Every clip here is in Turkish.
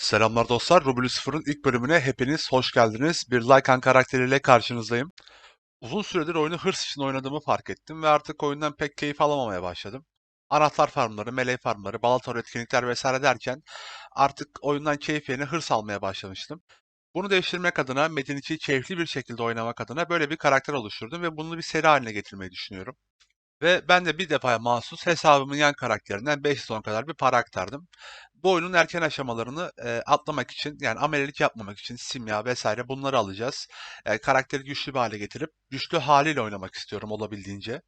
Selamlar dostlar. Ruby Lucifer'ın ilk bölümüne hepiniz hoş geldiniz. Bir Lycan karakteriyle karşınızdayım. Uzun süredir oyunu hırs için oynadığımı fark ettim ve artık oyundan pek keyif alamamaya başladım. Anahtar farmları, melee farmları, balator etkinlikler vesaire derken artık oyundan keyif yerine hırs almaya başlamıştım. Bunu değiştirmek adına Metin 2'yi keyifli bir şekilde oynamak adına böyle bir karakter oluşturdum ve bunu bir seri haline getirmeyi düşünüyorum. Ve ben de bir defaya mahsus hesabımın yan karakterinden 5 son kadar bir para aktardım. Bu oyunun erken aşamalarını e, atlamak için yani amelelik yapmamak için simya vesaire bunları alacağız. E, karakteri güçlü bir hale getirip güçlü haliyle oynamak istiyorum olabildiğince.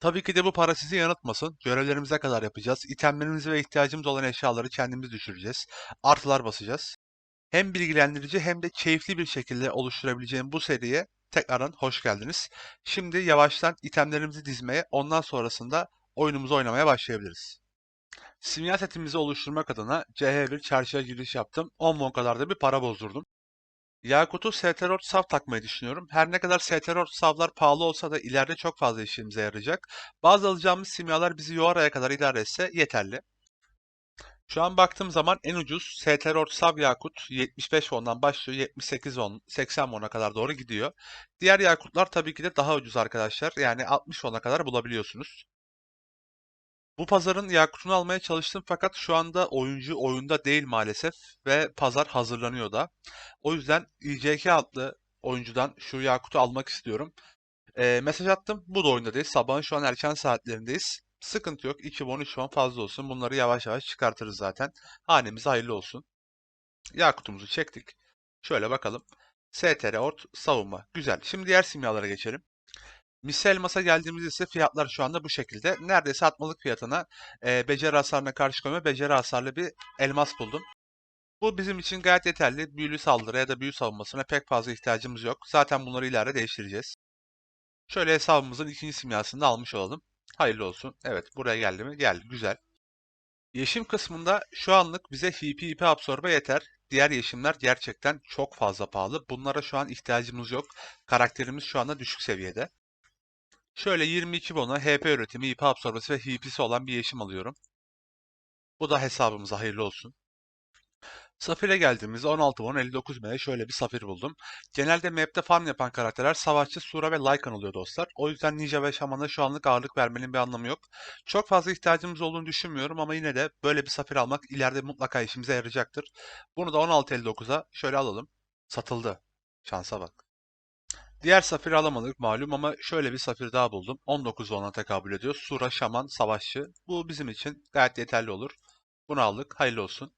Tabii ki de bu para sizi yanıltmasın. Görevlerimize kadar yapacağız. İtemlerimizi ve ihtiyacımız olan eşyaları kendimiz düşüreceğiz. Artılar basacağız. Hem bilgilendirici hem de keyifli bir şekilde oluşturabileceğim bu seriye tekrardan hoş geldiniz. Şimdi yavaştan itemlerimizi dizmeye, ondan sonrasında oyunumuzu oynamaya başlayabiliriz. Simya setimizi oluşturmak adına CH1 çarşıya giriş yaptım. 10 won kadar da bir para bozdurdum. Yakut'u STR sav takmayı düşünüyorum. Her ne kadar STR savlar pahalı olsa da ileride çok fazla işimize yarayacak. Bazı alacağımız simyalar bizi Yoara'ya kadar idare etse yeterli. Şu an baktığım zaman en ucuz STR Sav Yakut 75 won'dan başlıyor 78 won, 80 won'a kadar doğru gidiyor. Diğer yakutlar tabii ki de daha ucuz arkadaşlar. Yani 60 won'a kadar bulabiliyorsunuz. Bu pazarın yakutunu almaya çalıştım fakat şu anda oyuncu oyunda değil maalesef ve pazar hazırlanıyor da. O yüzden ICK adlı oyuncudan şu yakutu almak istiyorum. Ee, mesaj attım. Bu da oyunda değil. Sabahın şu an erken saatlerindeyiz. Sıkıntı yok. 2 won 3 won fazla olsun. Bunları yavaş yavaş çıkartırız zaten. Hanemize hayırlı olsun. Yakutumuzu çektik. Şöyle bakalım. STR Ort savunma. Güzel. Şimdi diğer simyalara geçelim. Misal elmasa geldiğimizde ise fiyatlar şu anda bu şekilde. Neredeyse atmalık fiyatına e, beceri hasarına karşı koyma beceri hasarlı bir elmas buldum. Bu bizim için gayet yeterli. Büyülü saldırı ya da büyü savunmasına pek fazla ihtiyacımız yok. Zaten bunları ileride değiştireceğiz. Şöyle hesabımızın ikinci simyasını da almış olalım. Hayırlı olsun. Evet buraya geldi mi? Geldi. Güzel. Yeşim kısmında şu anlık bize HP IP absorbe yeter. Diğer yeşimler gerçekten çok fazla pahalı. Bunlara şu an ihtiyacımız yok. Karakterimiz şu anda düşük seviyede. Şöyle 22 bona HP üretimi, IP absorbası ve HP'si olan bir yeşim alıyorum. Bu da hesabımıza hayırlı olsun. Safir'e geldiğimizde 16 bon 59 M'ye şöyle bir Safir buldum. Genelde map'te farm yapan karakterler Savaşçı, Sura ve Lycan oluyor dostlar. O yüzden Ninja ve Şaman'a şu anlık ağırlık vermenin bir anlamı yok. Çok fazla ihtiyacımız olduğunu düşünmüyorum ama yine de böyle bir Safir almak ileride mutlaka işimize yarayacaktır. Bunu da 16.59'a şöyle alalım. Satıldı. Şansa bak. Diğer safiri alamadık malum ama şöyle bir safir daha buldum. 19 ona tekabül ediyor. Sura, Şaman, Savaşçı. Bu bizim için gayet yeterli olur. Bunu aldık. Hayırlı olsun.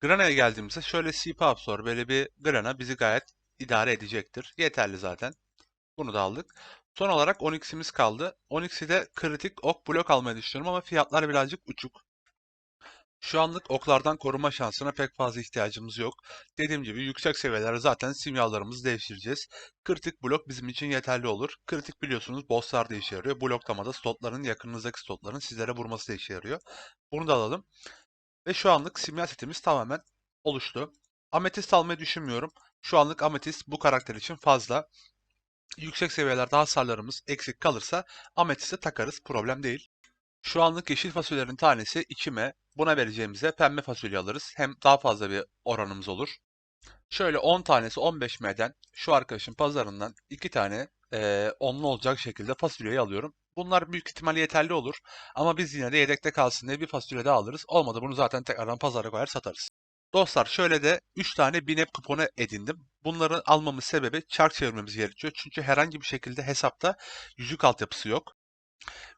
Grana'ya geldiğimizde şöyle CP Absorb bir Grana bizi gayet idare edecektir. Yeterli zaten. Bunu da aldık. Son olarak Onyx'imiz kaldı. Onyx'i de kritik ok blok almayı düşünüyorum ama fiyatlar birazcık uçuk. Şu anlık oklardan koruma şansına pek fazla ihtiyacımız yok. Dediğim gibi yüksek seviyelerde zaten simyalarımızı değiştireceğiz. Kritik blok bizim için yeterli olur. Kritik biliyorsunuz bosslar da işe yarıyor. Bloklamada slotların yakınınızdaki slotların sizlere vurması da işe yarıyor. Bunu da alalım. Ve şu anlık simya setimiz tamamen oluştu. Ametist almayı düşünmüyorum. Şu anlık ametist bu karakter için fazla. Yüksek seviyelerde hasarlarımız eksik kalırsa ametiste takarız. Problem değil. Şu anlık yeşil fasulyelerin tanesi 2M. Buna vereceğimize pembe fasulye alırız. Hem daha fazla bir oranımız olur. Şöyle 10 tanesi 15M'den şu arkadaşın pazarından 2 tane e, onlu olacak şekilde fasulyeyi alıyorum. Bunlar büyük ihtimal yeterli olur. Ama biz yine de yedekte kalsın diye bir fasulye daha alırız. Olmadı bunu zaten tekrardan pazara koyar satarız. Dostlar şöyle de 3 tane binep kuponu edindim. Bunları almamın sebebi çark çevirmemiz gerekiyor. Çünkü herhangi bir şekilde hesapta yüzük altyapısı yok.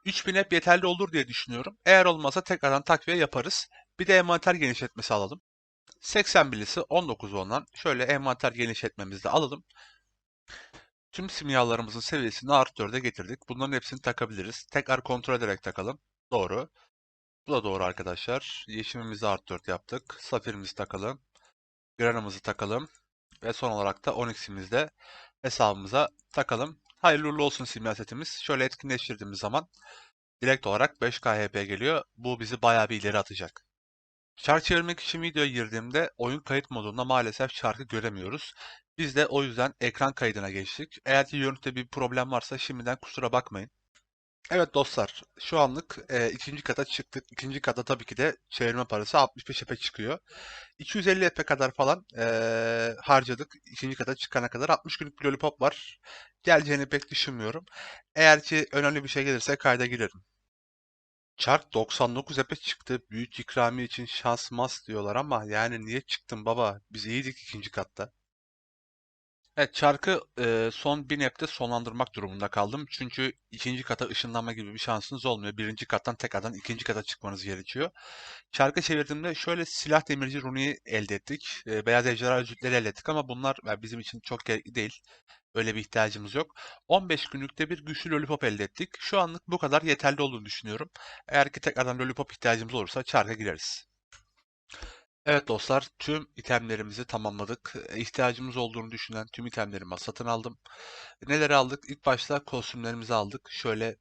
3000 hep yeterli olur diye düşünüyorum. Eğer olmazsa tekrardan takviye yaparız. Bir de envanter genişletmesi alalım. 80 bilisi 19 ondan şöyle envanter genişletmemizi de alalım. Tüm simyalarımızın seviyesini artı 4'e getirdik. Bunların hepsini takabiliriz. Tekrar kontrol ederek takalım. Doğru. Bu da doğru arkadaşlar. Yeşimimizi artı 4 yaptık. Safirimizi takalım. Granamızı takalım. Ve son olarak da Onyx'imizi de hesabımıza takalım. Hayırlı uğurlu olsun simya setimiz. Şöyle etkinleştirdiğimiz zaman direkt olarak 5K HP geliyor. Bu bizi bayağı bir ileri atacak. Şarkı çevirmek için videoya girdiğimde oyun kayıt modunda maalesef şarkı göremiyoruz. Biz de o yüzden ekran kaydına geçtik. Eğer ki görüntüde bir problem varsa şimdiden kusura bakmayın. Evet dostlar, şu anlık e, ikinci kata çıktık. İkinci kata tabii ki de çevirme parası 65 epe çıkıyor. 250 epe kadar falan e, harcadık. İkinci kata çıkana kadar 60 günlük bir lollipop var. Geleceğini pek düşünmüyorum. Eğer ki önemli bir şey gelirse kayda girerim. Çark 99 epe çıktı. Büyük ikramiye için şans diyorlar ama yani niye çıktın baba? Biz iyiydik ikinci katta. Evet, çarkı e, son bir nepte sonlandırmak durumunda kaldım. Çünkü ikinci kata ışınlanma gibi bir şansınız olmuyor. Birinci kattan tekrardan ikinci kata çıkmanız gerekiyor. Çarkı çevirdiğimde şöyle silah demirci runeyi elde ettik. E, beyaz ejderha özütleri elde ettik ama bunlar e, bizim için çok gerekli değil. Öyle bir ihtiyacımız yok. 15 günlükte bir güçlü lollipop elde ettik. Şu anlık bu kadar yeterli olduğunu düşünüyorum. Eğer ki tekrardan lollipop ihtiyacımız olursa çarka gireriz. Evet dostlar, tüm itemlerimizi tamamladık. E, İhtiyacımız olduğunu düşünen tüm itemlerimi satın aldım. Neleri aldık? İlk başta kostümlerimizi aldık. Şöyle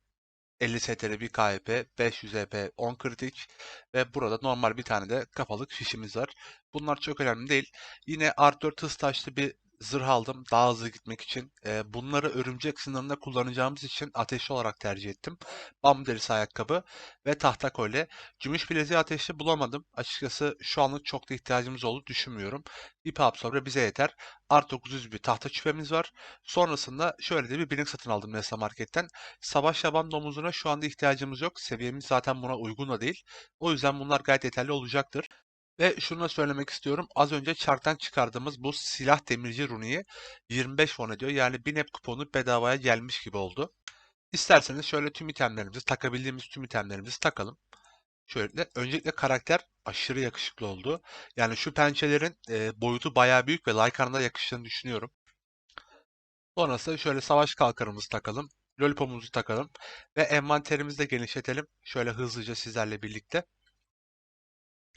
50 STR bir KP, 500 EP, 10 kritik ve burada normal bir tane de kafalık şişimiz var. Bunlar çok önemli değil. Yine R4 hız taşlı bir zırh aldım daha hızlı gitmek için. Ee, bunları örümcek sınırında kullanacağımız için ateşli olarak tercih ettim. Bam derisi ayakkabı ve tahta kolye. Gümüş bileziği ateşli bulamadım. Açıkçası şu anlık çok da ihtiyacımız olduğunu düşünmüyorum. İp absorbe bize yeter. R900 bir tahta küpemiz var. Sonrasında şöyle de bir binek satın aldım Nesla Market'ten. Savaş yaban domuzuna şu anda ihtiyacımız yok. Seviyemiz zaten buna uygun da değil. O yüzden bunlar gayet yeterli olacaktır. Ve şunu söylemek istiyorum. Az önce çarktan çıkardığımız bu silah demirci runiyi 25 won ediyor. Yani bir nep kuponu bedavaya gelmiş gibi oldu. İsterseniz şöyle tüm itemlerimizi, takabildiğimiz tüm itemlerimizi takalım. Şöyle öncelikle karakter aşırı yakışıklı oldu. Yani şu pençelerin e, boyutu bayağı büyük ve Lycan'a yakıştığını düşünüyorum. Sonrasında şöyle savaş kalkanımızı takalım. Lollipop'umuzu takalım. Ve envanterimizi de genişletelim. Şöyle hızlıca sizlerle birlikte.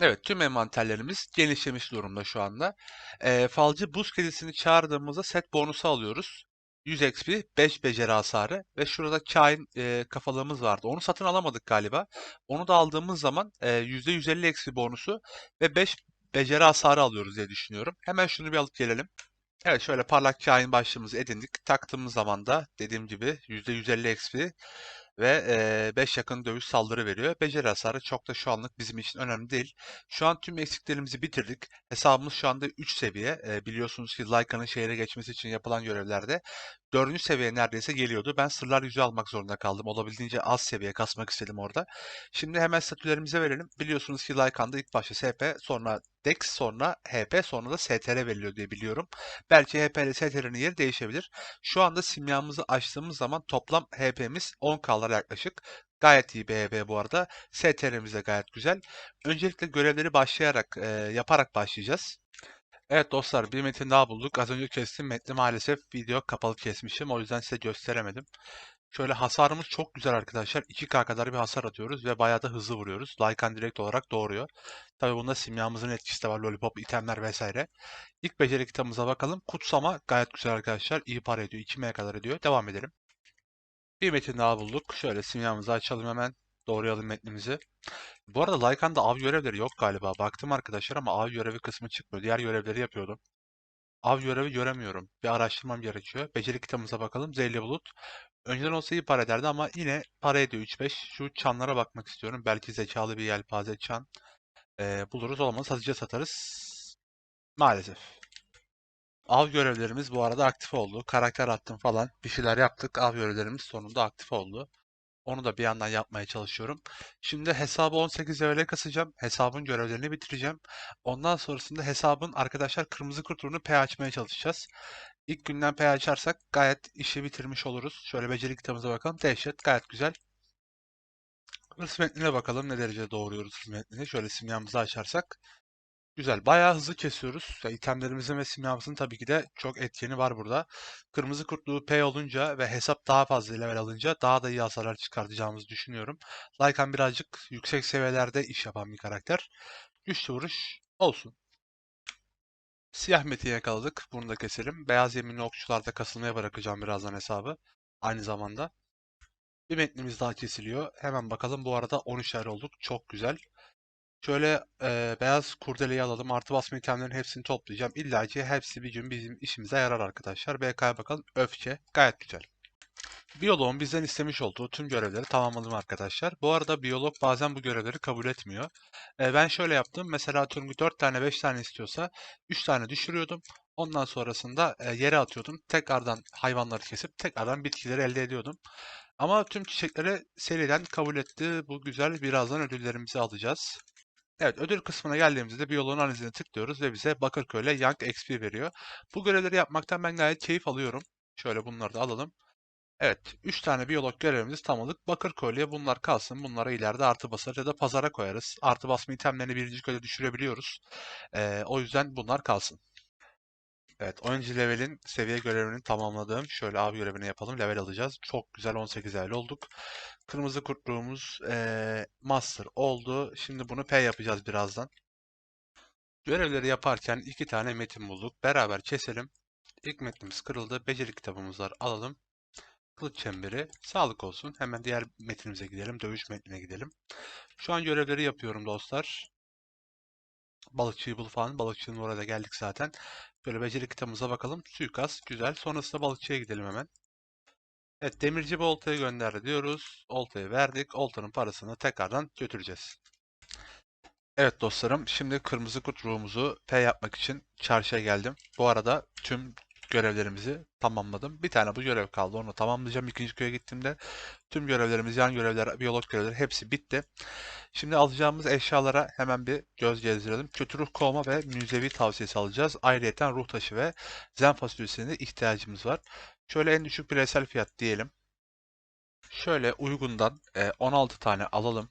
Evet, tüm envanterlerimiz genişlemiş durumda şu anda. Ee, falcı buz kedisini çağırdığımızda set bonusu alıyoruz. 100 XP, 5 beceri hasarı ve şurada kain e, kafalığımız vardı. Onu satın alamadık galiba. Onu da aldığımız zaman e, %150 XP bonusu ve 5 beceri hasarı alıyoruz diye düşünüyorum. Hemen şunu bir alıp gelelim. Evet şöyle parlak kain başlığımızı edindik. Taktığımız zaman da dediğim gibi %150 XP ve 5 yakın dövüş saldırı veriyor. Beceri hasarı çok da şu anlık bizim için önemli değil. Şu an tüm eksiklerimizi bitirdik. Hesabımız şu anda 3 seviye. Biliyorsunuz ki Lyca'nın şehre geçmesi için yapılan görevlerde 4. seviye neredeyse geliyordu. Ben sırlar yüzü almak zorunda kaldım. Olabildiğince az seviye kasmak istedim orada. Şimdi hemen statülerimize verelim. Biliyorsunuz ki Lycan'da ilk başta SP, sonra Dex, sonra HP, sonra da STR veriliyor diye biliyorum. Belki HP ile STR'nin yeri değişebilir. Şu anda simyamızı açtığımız zaman toplam HP'miz 10K'lar yaklaşık. Gayet iyi bir bu arada. STR'miz de gayet güzel. Öncelikle görevleri başlayarak, e, yaparak başlayacağız. Evet dostlar bir metin daha bulduk. Az önce kestim metni maalesef video kapalı kesmişim. O yüzden size gösteremedim. Şöyle hasarımız çok güzel arkadaşlar. 2K kadar bir hasar atıyoruz ve bayağı da hızlı vuruyoruz. Lycan direkt olarak doğuruyor. Tabi bunda simyamızın etkisi de var. Lollipop, itemler vesaire. İlk beceri kitabımıza bakalım. Kutsama gayet güzel arkadaşlar. İyi para ediyor. 2M kadar ediyor. Devam edelim. Bir metin daha bulduk. Şöyle simyamızı açalım hemen. Doğrayalım metnimizi. Bu arada Lycan'da av görevleri yok galiba. Baktım arkadaşlar ama av görevi kısmı çıkmıyor. Diğer görevleri yapıyordum. Av görevi göremiyorum. Bir araştırmam gerekiyor. Beceri kitabımıza bakalım. Zehirli bulut. Önceden olsa iyi para ederdi ama yine para ediyor 3-5. Şu çanlara bakmak istiyorum. Belki zekalı bir yelpaze çan ee, buluruz. Olmaz hızlıca satarız. Maalesef. Av görevlerimiz bu arada aktif oldu. Karakter attım falan. Bir şeyler yaptık. Av görevlerimiz sonunda aktif oldu. Onu da bir yandan yapmaya çalışıyorum. Şimdi hesabı 18 level'e kasacağım. Hesabın görevlerini bitireceğim. Ondan sonrasında hesabın arkadaşlar kırmızı kurtunu P açmaya çalışacağız. İlk günden P açarsak gayet işi bitirmiş oluruz. Şöyle beceri kitabımıza bakalım. Dehşet gayet güzel. Hırs metnine bakalım ne derece doğruyoruz hırs. Şöyle simyamızı açarsak. Güzel. Bayağı hızlı kesiyoruz. Ya, itemlerimizin ve simyamızın tabii ki de çok etkeni var burada. Kırmızı kurtluğu P olunca ve hesap daha fazla level alınca daha da iyi hasarlar çıkartacağımızı düşünüyorum. Lycan birazcık yüksek seviyelerde iş yapan bir karakter. Güçlü vuruş olsun. Siyah meti yakaladık. Bunu da keselim. Beyaz yeminli okçularda kasılmaya bırakacağım birazdan hesabı. Aynı zamanda. Bir metnimiz daha kesiliyor. Hemen bakalım. Bu arada 13 yer olduk. Çok güzel. Şöyle e, beyaz kurdeleyi alalım. Artı basma itemlerin hepsini toplayacağım. İlla ki hepsi bir gün bizim işimize yarar arkadaşlar. BK'ya bakalım. Öfke. Gayet güzel. Biyoloğun bizden istemiş olduğu tüm görevleri tamamladım arkadaşlar. Bu arada biyolog bazen bu görevleri kabul etmiyor. E, ben şöyle yaptım. Mesela ki 4 tane 5 tane istiyorsa 3 tane düşürüyordum. Ondan sonrasında e, yere atıyordum. Tekrardan hayvanları kesip tekrardan bitkileri elde ediyordum. Ama tüm çiçekleri seriden kabul etti. Bu güzel. Birazdan ödüllerimizi alacağız. Evet, ödül kısmına geldiğimizde biyoloğun analizine tıklıyoruz ve bize Bakırköy'le Young XP veriyor. Bu görevleri yapmaktan ben gayet keyif alıyorum. Şöyle bunları da alalım. Evet, 3 tane biyolog görevimizi tamamladık. Bakırköy'le bunlar kalsın. Bunlara ileride artı basarız ya da pazara koyarız. Artı basma itemlerini birinci köyde düşürebiliyoruz. Ee, o yüzden bunlar kalsın. Evet, oyuncu level'in seviye görevini tamamladım. Şöyle av görevini yapalım. Level alacağız. Çok güzel 18 level olduk. Kırmızı kurtluğumuz ee, master oldu. Şimdi bunu P yapacağız birazdan. Görevleri yaparken iki tane metin bulduk. Beraber keselim. İlk metnimiz kırıldı. Beceri kitabımız var. Alalım. Kılıç çemberi. Sağlık olsun. Hemen diğer metnimize gidelim. Dövüş metnine gidelim. Şu an görevleri yapıyorum dostlar. Balıkçıyı bul falan. Balıkçının orada geldik zaten. Böyle beceri kitabımıza bakalım. Suikast. Güzel. Sonrasında balıkçıya gidelim hemen. Evet demirci bir oltayı gönderdi diyoruz. Oltayı verdik. Oltanın parasını tekrardan götüreceğiz. Evet dostlarım, şimdi kırmızı kurt ruhumuzu P yapmak için çarşıya geldim. Bu arada tüm görevlerimizi tamamladım. Bir tane bu görev kaldı, onu tamamlayacağım. İkinci köye gittiğimde tüm görevlerimiz, yan görevler, biyolog görevleri hepsi bitti. Şimdi alacağımız eşyalara hemen bir göz gezdirelim. Kötü ruh kovma ve müzevi tavsiyesi alacağız. Ayrıca ruh taşı ve zen fasulyesine ihtiyacımız var. Şöyle en düşük bireysel fiyat diyelim. Şöyle uygundan 16 tane alalım.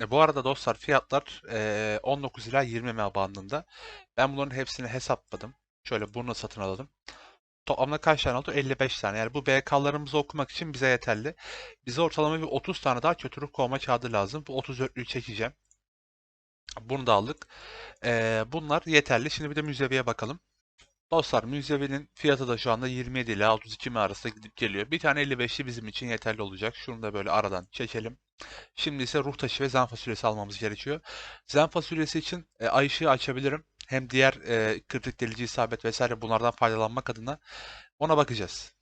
E, bu arada dostlar fiyatlar e, 19 ila 20 MB bandında. Ben bunların hepsini hesapladım. Şöyle bunu satın alalım. Toplamda kaç tane oldu? 55 tane. Yani bu BK'larımızı okumak için bize yeterli. Bize ortalama bir 30 tane daha kötü ruh kovma kağıdı lazım. Bu 34'lüyü çekeceğim. Bunu da aldık. E, bunlar yeterli. Şimdi bir de müzeviye bakalım. Dostlar müzevinin fiyatı da şu anda 27 ile 32 mi arasında gidip geliyor. Bir tane 55'li bizim için yeterli olacak. Şunu da böyle aradan çekelim. Şimdi ise ruh taşı ve zen fasulyesi almamız gerekiyor. Zen fasulyesi için e, ay ışığı açabilirim. Hem diğer e, kritik delici isabet vesaire bunlardan faydalanmak adına ona bakacağız.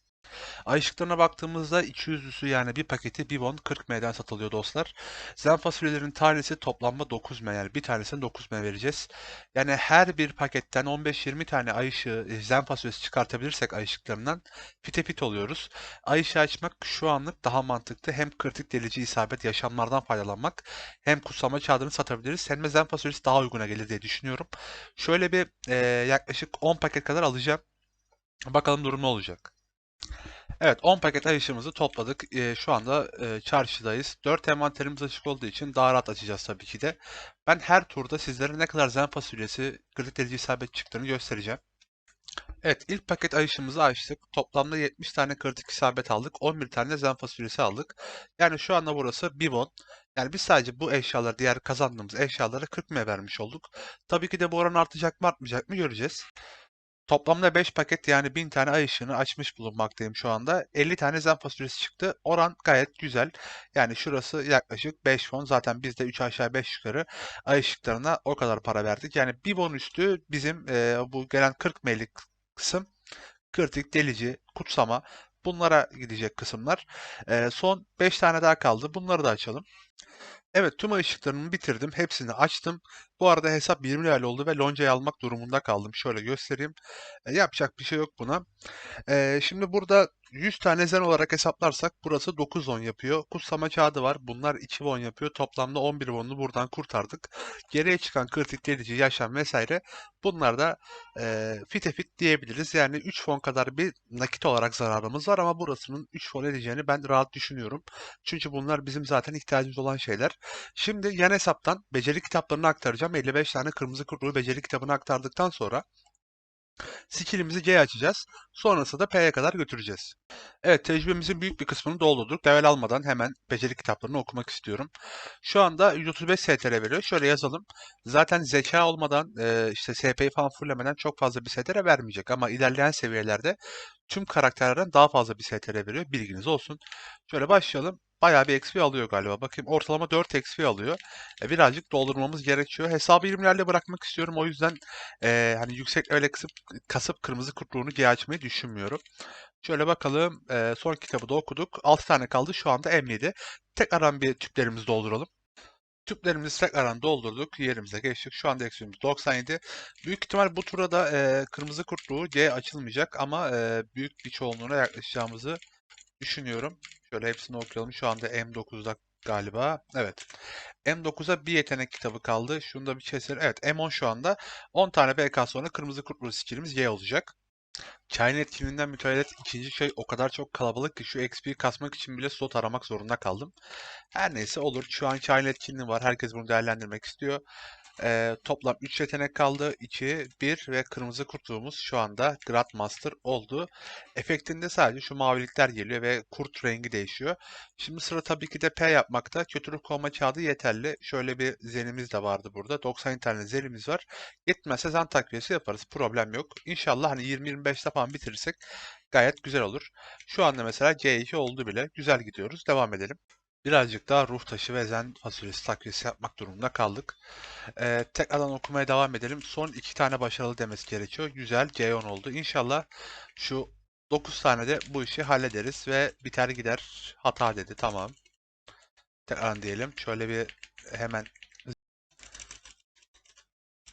Ay ışıklarına baktığımızda 200'lüsü yani bir paketi bir bon 40 M'den satılıyor dostlar. Zen fasulyelerin tanesi toplamda 9 M yani bir tanesini 9 M vereceğiz. Yani her bir paketten 15-20 tane ay ışığı e, zen fasulyesi çıkartabilirsek ay ışıklarından fite fit oluyoruz. Ay ışığı açmak şu anlık daha mantıklı. Hem kritik delici isabet yaşamlardan faydalanmak hem kutsama kağıdını satabiliriz. Hem de zen fasulyesi daha uyguna gelir diye düşünüyorum. Şöyle bir e, yaklaşık 10 paket kadar alacağım. Bakalım durum ne olacak. Evet 10 paket ay ışığımızı topladık. E, şu anda e, çarşıdayız. 4 envanterimiz açık olduğu için daha rahat açacağız tabii ki de. Ben her turda sizlere ne kadar zen fasulyesi kritik delici isabet çıktığını göstereceğim. Evet ilk paket ay ışığımızı açtık. Toplamda 70 tane kritik isabet aldık. 11 tane zen fasulyesi aldık. Yani şu anda burası 1 bon. Yani biz sadece bu eşyaları, diğer kazandığımız eşyaları 40 M vermiş olduk. Tabii ki de bu oran artacak mı artmayacak mı göreceğiz. Toplamda 5 paket yani 1000 tane ay ışığını açmış bulunmaktayım şu anda. 50 tane zen fasulyesi çıktı. Oran gayet güzel. Yani şurası yaklaşık 5 won. Zaten biz de 3 aşağı 5 yukarı ay ışıklarına o kadar para verdik. Yani 1 won üstü bizim e, bu gelen 40 ml'lik kısım kritik, delici, kutsama bunlara gidecek kısımlar. E, son 5 tane daha kaldı. Bunları da açalım. Evet tüm ışıklarımı bitirdim. Hepsini açtım. Bu arada hesap 20 lira oldu ve loncayı almak durumunda kaldım. Şöyle göstereyim. E, yapacak bir şey yok buna. E, şimdi burada 100 tane zen olarak hesaplarsak burası 9 on yapıyor. Kutsama kağıdı var. Bunlar 2 won yapıyor. Toplamda 11 won'u buradan kurtardık. Geriye çıkan kritik delici, yaşam vesaire bunlar da e, fite fit diyebiliriz. Yani 3 won kadar bir nakit olarak zararımız var ama burasının 3 won edeceğini ben rahat düşünüyorum. Çünkü bunlar bizim zaten ihtiyacımız olan şeyler. Şimdi yan hesaptan beceri kitaplarını aktaracağım. 55 tane kırmızı kurtluğu beceri kitabını aktardıktan sonra skillimizi G açacağız. Sonrasında P'ye kadar götüreceğiz. Evet tecrübemizin büyük bir kısmını doldurduk. Level almadan hemen beceri kitaplarını okumak istiyorum. Şu anda 135 STR veriyor. Şöyle yazalım. Zaten zeka olmadan e, işte SP'yi falan fullemeden çok fazla bir STR vermeyecek. Ama ilerleyen seviyelerde tüm karakterlerden daha fazla bir STR veriyor. Bilginiz olsun. Şöyle başlayalım. Bayağı bir XP alıyor galiba. Bakayım ortalama 4 XP alıyor. E, birazcık doldurmamız gerekiyor. Hesabı 20'lerle bırakmak istiyorum. O yüzden e, hani yüksek öyle kısıp, kasıp kırmızı kutluğunu G açmayı düşünmüyorum. Şöyle bakalım. E, son kitabı da okuduk. 6 tane kaldı. Şu anda M7. Tekrardan bir tüplerimizi dolduralım. Tüplerimizi tekrardan doldurduk. Yerimize geçtik. Şu anda eksiğimiz 97. Büyük ihtimal bu turda da e, kırmızı kurtluğu C açılmayacak ama e, büyük bir çoğunluğuna yaklaşacağımızı düşünüyorum. Şöyle hepsini okuyalım. Şu anda M9'da galiba. Evet. M9'a bir yetenek kitabı kaldı. Şunu da bir keser. Evet M10 şu anda. 10 tane BK sonra kırmızı kurtluğu skillimiz Y olacak. Kain etkinliğinden mütevellit ikinci şey o kadar çok kalabalık ki şu XP kasmak için bile slot aramak zorunda kaldım. Her neyse olur. Şu an Kain etkinliği var. Herkes bunu değerlendirmek istiyor. Ee, toplam 3 yetenek kaldı. 2, 1 ve kırmızı kurtluğumuz şu anda Grandmaster oldu. Efektinde sadece şu mavilikler geliyor ve kurt rengi değişiyor. Şimdi sıra tabii ki de P yapmakta. Kötülük kovma kağıdı yeterli. Şöyle bir zenimiz de vardı burada. 90 tane zenimiz var. Yetmezse zan takviyesi yaparız. Problem yok. İnşallah hani 20-25'te falan bitirirsek gayet güzel olur. Şu anda mesela C2 oldu bile. Güzel gidiyoruz. Devam edelim. Birazcık daha ruh taşı ve zen fasulyesi takviyesi yapmak durumunda kaldık. Ee, tekrardan okumaya devam edelim. Son iki tane başarılı demesi gerekiyor. Güzel C10 oldu. İnşallah şu 9 tane de bu işi hallederiz ve biter gider. Hata dedi. Tamam. Tekrardan diyelim. Şöyle bir hemen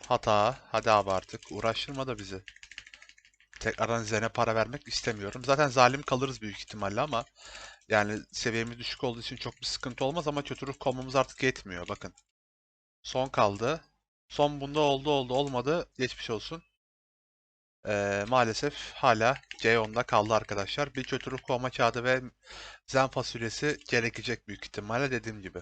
hata. Hadi abi artık. Uğraştırma da bizi. Tekrardan Zen'e para vermek istemiyorum. Zaten zalim kalırız büyük ihtimalle ama yani seviyemiz düşük olduğu için çok bir sıkıntı olmaz ama kötü ruh kovmamız artık yetmiyor. Bakın. Son kaldı. Son bunda oldu oldu olmadı. Geçmiş olsun. Ee, maalesef hala C10'da kaldı arkadaşlar. Bir kötü ruh kovma kağıdı ve zen fasulyesi gerekecek büyük ihtimalle dediğim gibi.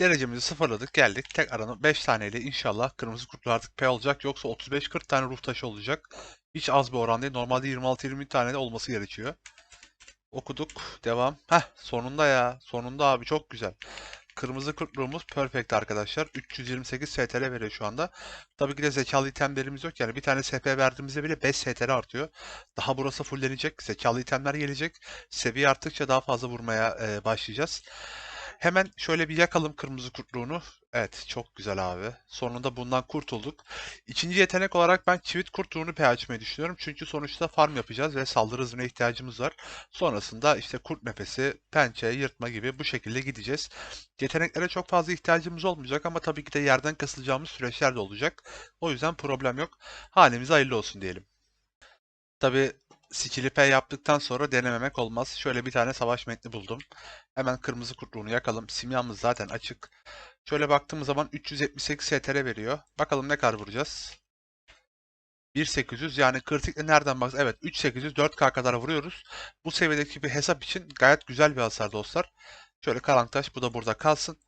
Derecemizi sıfırladık geldik. Tek aranı 5 taneyle inşallah kırmızı kurtlar artık P olacak. Yoksa 35-40 tane ruh taşı olacak. Hiç az bir oran değil. Normalde 26-20 tane de olması gerekiyor. Okuduk. Devam. Heh sonunda ya. Sonunda abi çok güzel. Kırmızı kurtluğumuz perfect arkadaşlar. 328 STR veriyor şu anda. Tabii ki de zekalı itemlerimiz yok. Yani bir tane SP verdiğimizde bile 5 STR artıyor. Daha burası fullenecek. Zekalı itemler gelecek. Seviye arttıkça daha fazla vurmaya e, başlayacağız. Hemen şöyle bir yakalım kırmızı kurtluğunu. Evet çok güzel abi. Sonunda bundan kurtulduk. İkinci yetenek olarak ben çivit kurtluğunu P açmayı düşünüyorum. Çünkü sonuçta farm yapacağız ve saldırı hızına ihtiyacımız var. Sonrasında işte kurt nefesi, pençe, yırtma gibi bu şekilde gideceğiz. Yeteneklere çok fazla ihtiyacımız olmayacak ama tabii ki de yerden kasılacağımız süreçler de olacak. O yüzden problem yok. Halimize hayırlı olsun diyelim. Tabii skill'i P yaptıktan sonra denememek olmaz. Şöyle bir tane savaş metni buldum. Hemen kırmızı kurtluğunu yakalım. Simyamız zaten açık. Şöyle baktığımız zaman 378 STR veriyor. Bakalım ne kadar vuracağız. 1800 yani kritikle nereden bak? Evet 3800 4K kadar vuruyoruz. Bu seviyedeki bir hesap için gayet güzel bir hasar dostlar. Şöyle karantaş bu da burada kalsın.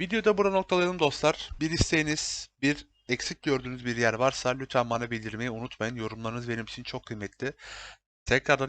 Videoda burada noktalayalım dostlar. Bir isteğiniz, bir eksik gördüğünüz bir yer varsa lütfen bana bildirmeyi unutmayın. Yorumlarınız benim için çok kıymetli. Tekrardan